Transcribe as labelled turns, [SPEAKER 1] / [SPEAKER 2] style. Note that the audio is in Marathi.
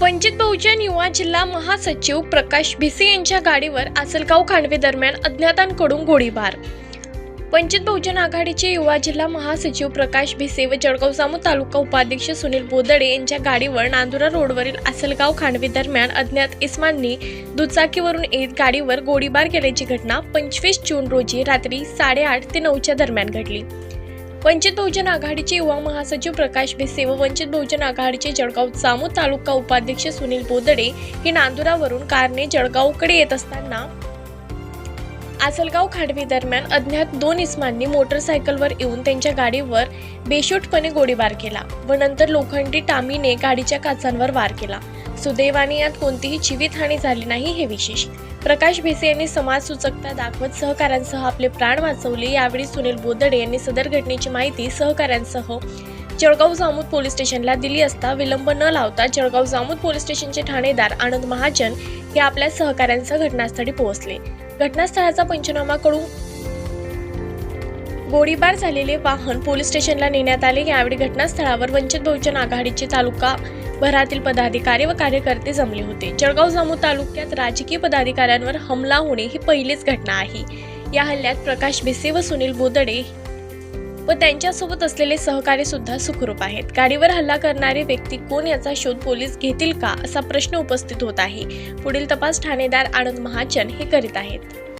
[SPEAKER 1] वंचित बहुजन युवा जिल्हा महासचिव प्रकाश भिसे यांच्या गाडीवर आसलगाव खांडवे दरम्यान अज्ञातांकडून गोळीबार. वंचित बहुजन आघाडीचे युवा जिल्हा महासचिव प्रकाश भिसे व जळगाव जामू तालुका उपाध्यक्ष सुनील बोदडे यांच्या गाडीवर नांदुरा रोडवरील आसलगाव खांडवे दरम्यान अज्ञात इस्मांनी दुचाकीवरून येत गाडीवर गोळीबार केल्याची घटना पंचवीस जून रोजी रात्री साडेआठ ते नऊच्या दरम्यान घडली. वंचित बहुजन आघाडीचे युवा महासचिव प्रकाश भिसे व वंचित बहुजन आघाडीचे जळगाव जामू तालुका उपाध्यक्ष सुनील बोदडे हे नांदुरावरून कारने जळगावकडे येत असताना आसलगाव खांडवी दरम्यान अज्ञात दोन इस्मांनी मोटरसायकलवर येऊन त्यांच्या गाडीवर बेशूटपणे गोळीबार केला व नंतर लोखंडी टामीने गाडीच्या काचांवर वार केला. सुदैवाने यात कोणतीही जीवितहानी झाली नाही हे विशेष. प्रकाश भिसे यांनी समाजसूचकता दाखवत सहकाऱ्यांसह आपले प्राण वाचवले. यावेळी सुनील बोदडे यांनी सदर घटनेची माहिती सहकाऱ्यांसह जळगाव जामूद पोलीस स्टेशनला दिली असता विलंब न लावता जळगाव जामूद पोलीस स्टेशनचे ठाणेदार आनंद महाजन हे आपल्या सहकाऱ्यांसह घटनास्थळी पोहोचले. घटनास्थळाचा पंचनामा करून गोळीबार झालेले वाहन पोलीस स्टेशनला नेण्यात आले. यावेळी घटनास्थळावर वंचित बहुजन आघाडीचे तालुका भरातील पदाधिकारी व कार्यकर्ते जमले होते. जळगाव जामू तालुक्यात राजकीय पदाधिकाऱ्यांवर हमला होणे ही पहिलीच घटना आहे. या हल्ल्यात प्रकाश भिसे व सुनील बोदडे व त्यांच्यासोबत असलेले सहकारी सुद्धा सुखरूप आहेत. गाडीवर हल्ला करणारे व्यक्ती कोण याचा शोध पोलीस घेतील का असा प्रश्न उपस्थित होत आहे. पुढील तपास ठाणेदार आनंद महाजन हे करीत आहेत.